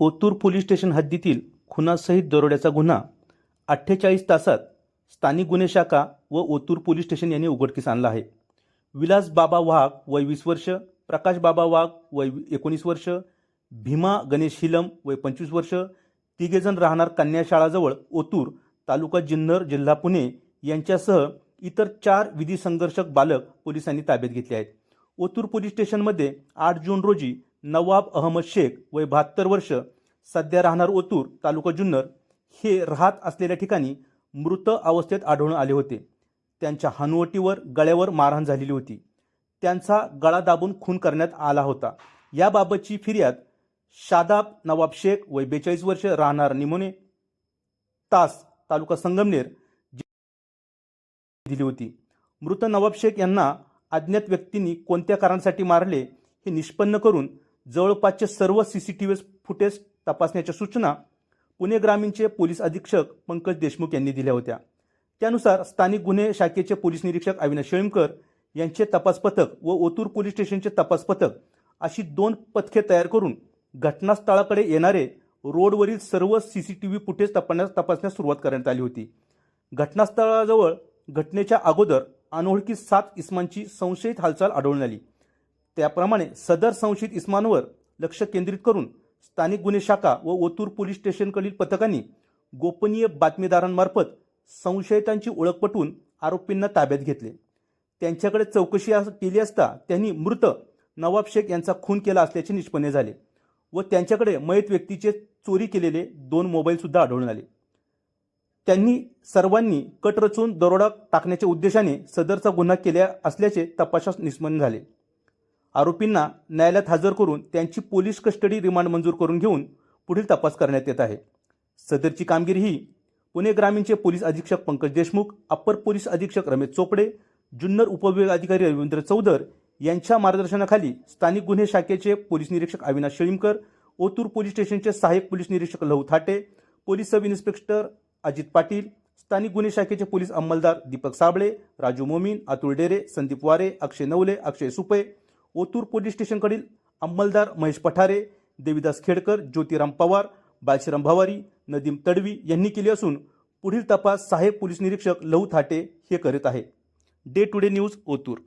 Otur police station हद्दीतील खुनासहित दरोड्याचा गुन्हा अठ्ठेचाळीस तासात स्थानिक गुन्हे शाखा व ओतूर पोलीस स्टेशन यांनी उघडकीस आणला आहे. विलास बाबा वाघ वय वीस वर्ष प्रकाश बाबा वाघ वय एकोणीस वर्ष भीमा गणेश हिलम वय पंचवीस वर्ष तिघेजण राहणार कन्याशाळाजवळ ओतूर तालुका जिन्नर जिल्हा पुणे यांच्यासह इतर चार विधी संघर्षक बालक पोलिसांनी ताब्यात घेतले आहेत. ओतूर पोलीस स्टेशनमध्ये आठ जून रोजी नवाब अहमद शेख वय बहात्तर वर्ष सध्या राहणार ओतूर तालुका जुन्नर हे राहत असलेल्या ठिकाणी मृत अवस्थेत आढळून आले होते. त्यांच्या हनुवटीवर गळ्यावर मारहाण झालेली होती. त्यांचा गळा दाबून खून करण्यात आला होता. याबाबतची फिर्याद शादाब नवाब शेख वय बेचाळीस वर्ष राहणार निमोने तास तालुका संगमनेर दिली होती. मृत नवाब शेख यांना अज्ञात व्यक्तींनी कोणत्या कारणासाठी मारले हे निष्पन्न करून जवळपासचे सर्व C C T V footage तपासण्याच्या सूचना पुणे ग्रामीणचे पोलीस अधीक्षक पंकज देशमुख यांनी दिल्या होत्या. त्यानुसार स्थानिक गुन्हे शाखेचे पोलीस निरीक्षक अविनाश शेळमकर यांचे तपास पथक व ओतूर पोलीस स्टेशनचे तपास पथक अशी दोन पथके तयार करून घटनास्थळाकडे येणारे रोडवरील सर्व C C T V footage तपासण्यास तपासण्यास सुरुवात करण्यात आली होती. घटनास्थळाजवळ घटनेच्या अगोदर अनोळखी सात इस्मांची संशयित हालचाल आढळून आली. त्याप्रमाणे सदर संशयित इस्मांवर लक्ष केंद्रित करून स्थानिक गुन्हे शाखा व ओतूर पोलीस स्टेशनकडील पथकांनी गोपनीय बातमीदारांमार्फत संशयितांची ओळख पटवून आरोपींना ताब्यात घेतले. त्यांच्याकडे चौकशी केली असता त्यांनी मृत नवाब शेख यांचा खून केला असल्याचे निष्पन्न झाले व त्यांच्याकडे मयत व्यक्तीचे चोरी केलेले दोन मोबाईलसुद्धा आढळून आले. त्यांनी सर्वांनी कट रचून दरोडा टाकण्याच्या उद्देशाने सदरचा गुन्हा केला असल्याचे तपासास निष्पन्न झाले. आरोपींना न्यायालयात हजर करून त्यांची पोलीस कस्टडी रिमांड मंजूर करून घेऊन पुढील तपास करण्यात येत आहे. सदरची कामगिरी ही पुणे ग्रामीणचे पोलीस अधीक्षक पंकज देशमुख अप्पर पोलीस अधीक्षक रमेश चोपडे जुन्नर उपविभाग अधिकारी रवींद्र चौधर यांच्या मार्गदर्शनाखाली स्थानिक गुन्हे शाखेचे पोलीस निरीक्षक अविनाश शेळीमकर ओतूर पोलीस स्टेशनचे सहाय्यक पोलीस निरीक्षक Lahu Thate police sub inspector Ajit Patil स्थानिक गुन्हे शाखेचे पोलीस अंमलदार दीपक साबळे राजू मोमीन अतुल डेरे संदीप वारे अक्षय नवले अक्षय सुपे ओतूर पोलीस स्टेशनकडील अंमलदार महेश पठारे देविदास खेडकर ज्योतिराम पवार बाळशीराम भवारी नदीम तडवी यांनी केली असून पुढील तपास सहाय्यक पोलीस निरीक्षक लहू थाटे हे करीत आहे day to day news Otur.